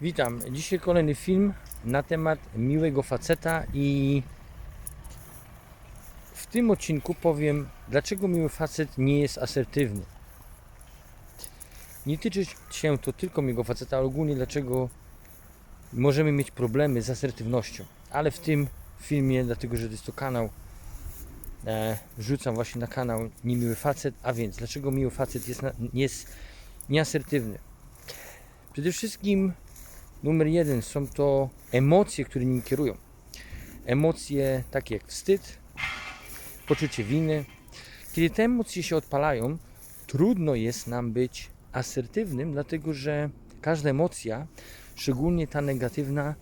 Witam. Dzisiaj kolejny film na temat miłego faceta i w tym odcinku powiem, dlaczego miły facet nie jest asertywny. Nie tyczy się to tylko miłego faceta, ale ogólnie dlaczego możemy mieć problemy z asertywnością. Ale w tym filmie, dlatego że to jest to kanał, e, właśnie na kanał niemiły facet, a więc dlaczego miły facet jest, na, jest nieasertywny. Przede wszystkim Numer jeden są to emocje, które nim kierują. Emocje takie jak wstyd, poczucie winy. Kiedy te emocje się odpalają, trudno jest nam być asertywnym, dlatego że każda emocja, szczególnie ta negatywna,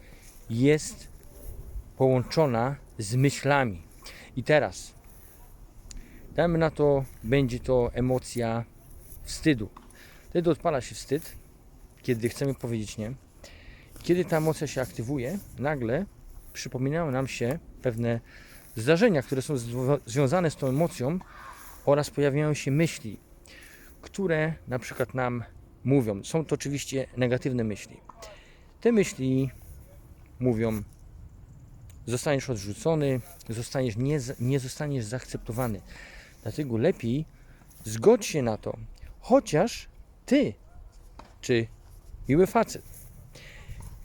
jest połączona z myślami. I teraz, dajmy na to, będzie to emocja wstydu. Wtedy odpala się wstyd, kiedy chcemy powiedzieć nie. Kiedy ta emocja się aktywuje, nagle przypominają nam się pewne zdarzenia, które są związane z tą emocją oraz pojawiają się myśli, które na przykład nam mówią. Są to oczywiście negatywne myśli. Te myśli mówią: zostaniesz odrzucony, zostaniesz nie, nie zostaniesz zaakceptowany. Dlatego lepiej zgodź się na to, chociaż ty, czy miły facet,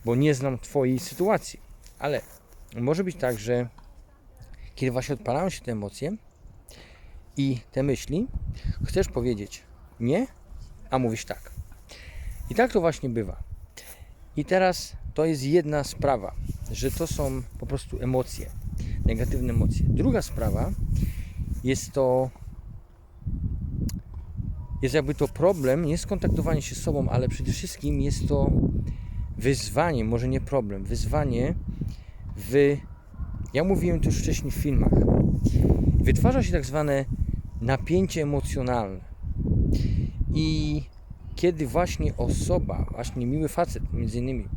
bo nie znam Twojej sytuacji. Ale może być tak, że kiedy właśnie odpalają się te emocje i te myśli, chcesz powiedzieć nie, a mówisz tak. I tak to właśnie bywa. I teraz to jest jedna sprawa, że to są po prostu emocje, negatywne emocje. Druga sprawa jest to jest jakby to problem, nie skontaktowanie się z sobą, ale przede wszystkim jest to wyzwanie, może nie problem, wyzwanie w. Ja mówiłem to już wcześniej w filmach. Wytwarza się tak zwane napięcie emocjonalne. I kiedy właśnie osoba, właśnie miły facet między innymi,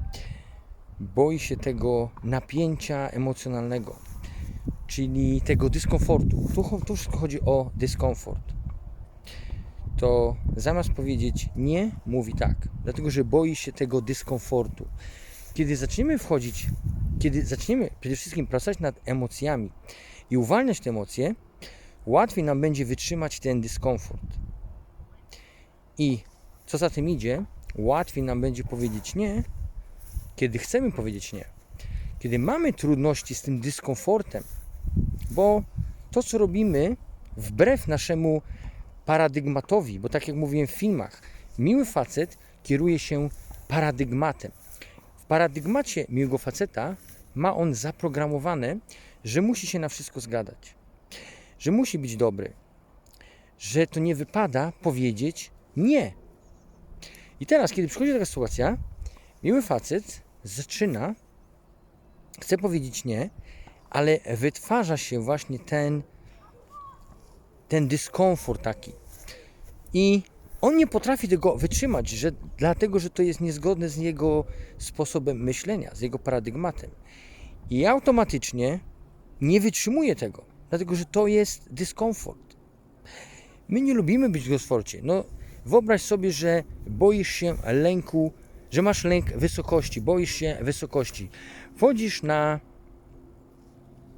boi się tego napięcia emocjonalnego, czyli tego dyskomfortu, tu, tu wszystko chodzi o dyskomfort, to zamiast powiedzieć nie, mówi tak, dlatego że boi się tego dyskomfortu. Kiedy zaczniemy wchodzić, kiedy zaczniemy przede wszystkim pracować nad emocjami i uwalniać te emocje, łatwiej nam będzie wytrzymać ten dyskomfort. I co za tym idzie, łatwiej nam będzie powiedzieć nie, kiedy chcemy powiedzieć nie. Kiedy mamy trudności z tym dyskomfortem, bo to, co robimy, wbrew naszemu paradygmatowi, bo tak jak mówiłem w filmach, miły facet kieruje się paradygmatem. W paradygmacie miłego faceta ma on zaprogramowane, że musi się na wszystko zgadzać, że musi być dobry, że to nie wypada powiedzieć nie. I teraz, kiedy przychodzi taka sytuacja, miły facet zaczyna, chce powiedzieć nie, ale wytwarza się właśnie ten ten dyskomfort taki. I on nie potrafi tego wytrzymać, że, dlatego że to jest niezgodne z jego sposobem myślenia, z jego paradygmatem. I automatycznie nie wytrzymuje tego, dlatego że to jest dyskomfort. My nie lubimy być w dyskomforcie. No, wyobraź sobie, że boisz się lęku, że masz lęk wysokości, boisz się wysokości. Wchodzisz na,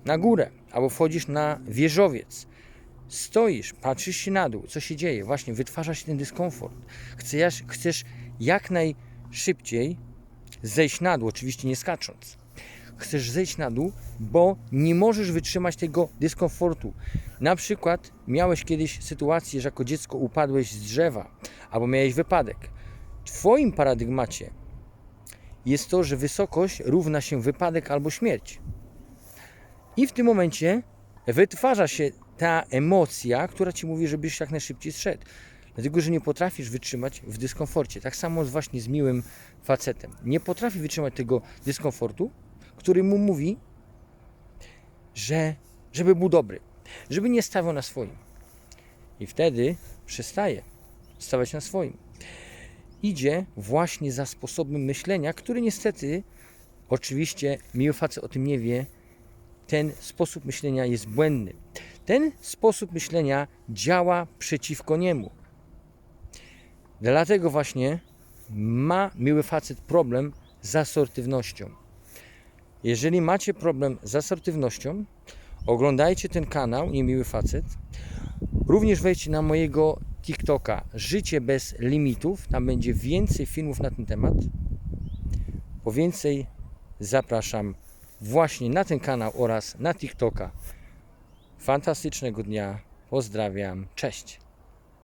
na górę albo wchodzisz na wieżowiec stoisz, patrzysz się na dół, co się dzieje, właśnie wytwarza się ten dyskomfort. Chcesz, chcesz jak najszybciej zejść na dół, oczywiście nie skacząc. Chcesz zejść na dół, bo nie możesz wytrzymać tego dyskomfortu. Na przykład miałeś kiedyś sytuację, że jako dziecko upadłeś z drzewa, albo miałeś wypadek. W Twoim paradygmacie jest to, że wysokość równa się wypadek albo śmierć. I w tym momencie wytwarza się ta emocja, która ci mówi, żebyś jak najszybciej zszedł. Dlatego, że nie potrafisz wytrzymać w dyskomforcie. Tak samo właśnie z miłym facetem. Nie potrafi wytrzymać tego dyskomfortu, który mu mówi, że żeby był dobry, żeby nie stawiał na swoim. I wtedy przestaje stawać na swoim. Idzie właśnie za sposobem myślenia, który niestety, oczywiście, miły facet o tym nie wie, ten sposób myślenia jest błędny. Ten sposób myślenia działa przeciwko niemu. Dlatego właśnie ma miły facet problem z asertywnością. Jeżeli macie problem z asertywnością, oglądajcie ten kanał Niemiły Facet. Również wejdźcie na mojego TikToka Życie bez limitów. Tam będzie więcej filmów na ten temat. Po więcej zapraszam właśnie na ten kanał oraz na TikToka. Fantastycznego dnia. Pozdrawiam. Cześć.